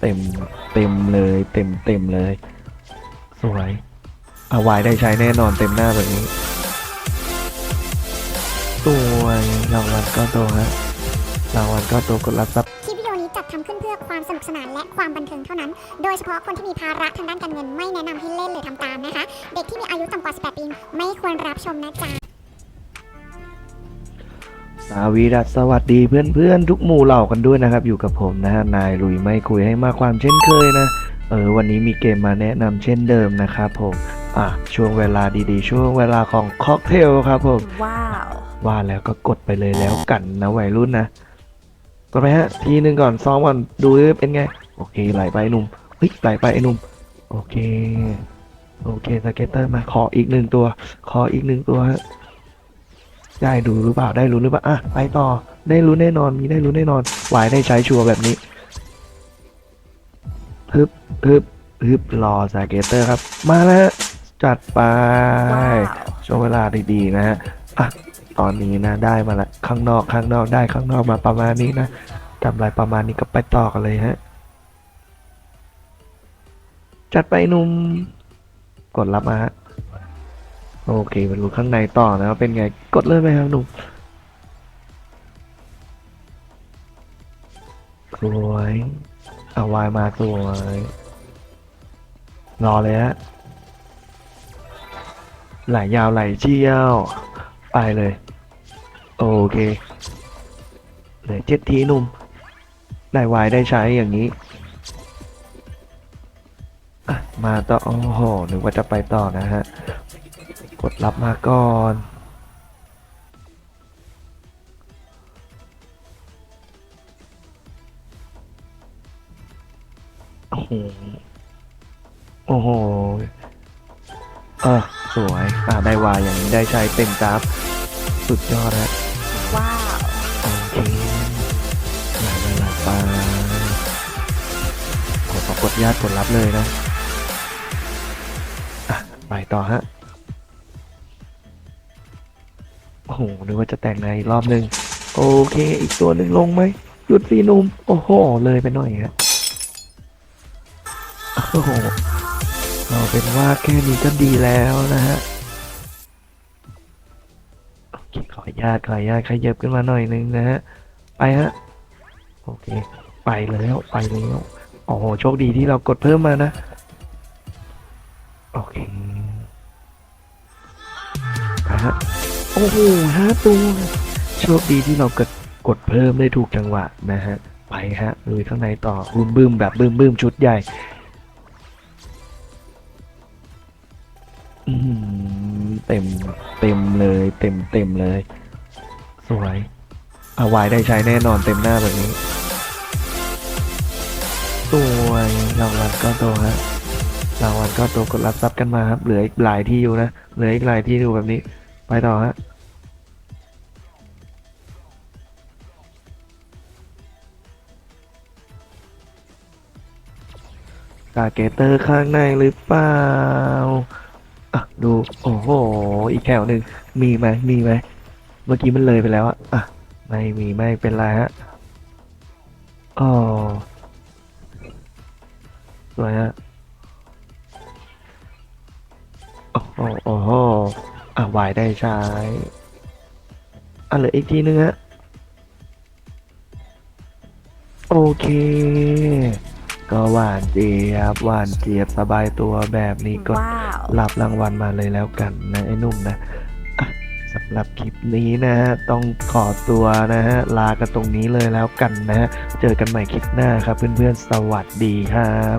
เต็มเต็มเลยเต็มเต็มเลย สวยอาวายได้ใช้แน่นอนเต็มหน้าแบบนี้สวยรางวัลก็โตฮะรางวัลก็โตกดรับทรัพย์คลิปวิดีโอนี้จัดทำขึ้นเพื่อความสนุกสนานและความบันเทิงเท่านั้น โดยเฉพาะคนที่มีภาระทางด้านการเงินไม่แนะนำให้เล่นหรือทำตามนะคะ เด็กที่มีอายุต่ำกว่า 18 ปีไม่ควรรับชมนะจ๊ะ สาวีดัสสวัสดีเพื่อนๆ ทุกหมู่เหล่ากันด้วยนะครับ อยู่กับผมนะฮะนายลุยไม่คุยให้มากความเช่นเคยนะ เออวันนี้มีเกมมาแนะนำเช่นเดิมนะครับผม อะช่วงเวลาดีๆ ช่วงเวลาของค็อกเทลครับผม ว้าว ว่าแล้วก็กดไปเลยแล้วกันนะวัยรุ่นนะกดไปฮะ ทีหนึ่งก่อนซ้อมก่อนดูดิเป็นไง โอเคไหลไปไอ้หนุ่มเฮ้ยไหลไปไอ้หนุ่ม โอเค โอเคสเก็ตเตอร์มาขออีกหนึ่งตัว ขออีกหนึ่งตัวฮะ ได้ดูหรือเปล่าได้รู้หรือเปล่าอะไปต่อได้รู้แน่นอนมีได้รู้แน่นอนหวายได้ใช้ชัวร์แบบนี้ฮึบฮึบฮึบรอสเก็ตเตอร์ครับ มาแล้วฮะจัดไปว้าวช่วงเวลาดีๆนะฮะอะตอนนี้นะได้มาละข้างนอกข้างนอกได้ข้างนอกมาประมาณนี้นะกำไรประมาณนี้ก็ไปต่อกันเลยฮะจัดไปหนุ่มกดรับมาฮะ โอเคมาดูข้างในต่อนะว่าเป็นไงกดเลยไหมครับหนุ่มสวยเอาวายมาสวยรอเลยฮะไหลยาวไหลเชี่ยว ไปเลย โอเคเหลือเจ็ดทีหนุ่มได้วายได้ใช้อย่างนี้มาต่อโอ้โหนึกว่าจะไปต่อนะฮะ กดรับมาก่อนโอ้โหโอ้โหเออสวยอ่าได้วายอย่างนี้ได้ใช้เต็มกราฟสุดยอดฮะว้าวโอเคหลายหลายไปกดกดญาติกดรับเลยนะอะไปต่อฮะ โอ้โหนึกว่าจะแต่งในอีกรอบหนึ่งโอเค อีกตัวหนึ่งลงไหมหยุดสีนุ่มโอ้โห เลยไปหน่อยฮะโอ้โหเอาเป็นว่าแค่นี้ก็ดีแล้วนะฮะโอเคขอญาตขอญาตขยับขึ้นมาหน่อยนึงนะฮะไปฮะโอเค ไปแล้วไปแล้วโอ้โหโชคดีที่เรากดเพิ่มมานะโอเคไปฮะ อ้โหห้าตัวโชคดีที่เรากดกดเพิ่มได้ถูกจังหวะนะฮะ ไปฮะลุยข้างในต่อบึ้มบึ้มแบบบึ้มบึ้มชุดใหญ่เต็มเต็มเลยเต็มเต็มเลย สวยอาวายได้ใช้แน่นอนเต็มหน้าแบบนี้ สวยรางวัลก็โตฮะรางวัลก็โตกดรับทรัพย์กันมาครับ เหลืออีกหลายที่อยู่นะ เหลืออีกหลายที่อยู่แบบนี้ ไปต่อฮะสาเกตเตอร์ข้างในหรือเปล่าอะดู โอ้โห อีกแถวหนึ่ง มีไหมมีไหม เมื่อกี้มันเลยไปแล้วอะอะ ไม่มีไม่เป็นไรฮะอ๋อสวยฮะ โอ้โหโอ้โห วายได้ใช้อะเหลืออีกทีนึงฮะ โอเค ก็หวานเจี๊ยบหวานเจี๊ยบสบายตัวแบบนี้ก็ว้าว รับรางวัลมาเลยแล้วกันนะไอ้หนุ่มนะอะสำหรับคลิปนี้นะฮะ ต้องขอตัวนะฮะ ลากันตรงนี้เลยแล้วกันนะฮะ เจอกันใหม่คลิปหน้าครับเพื่อนๆ สวัสดีครับ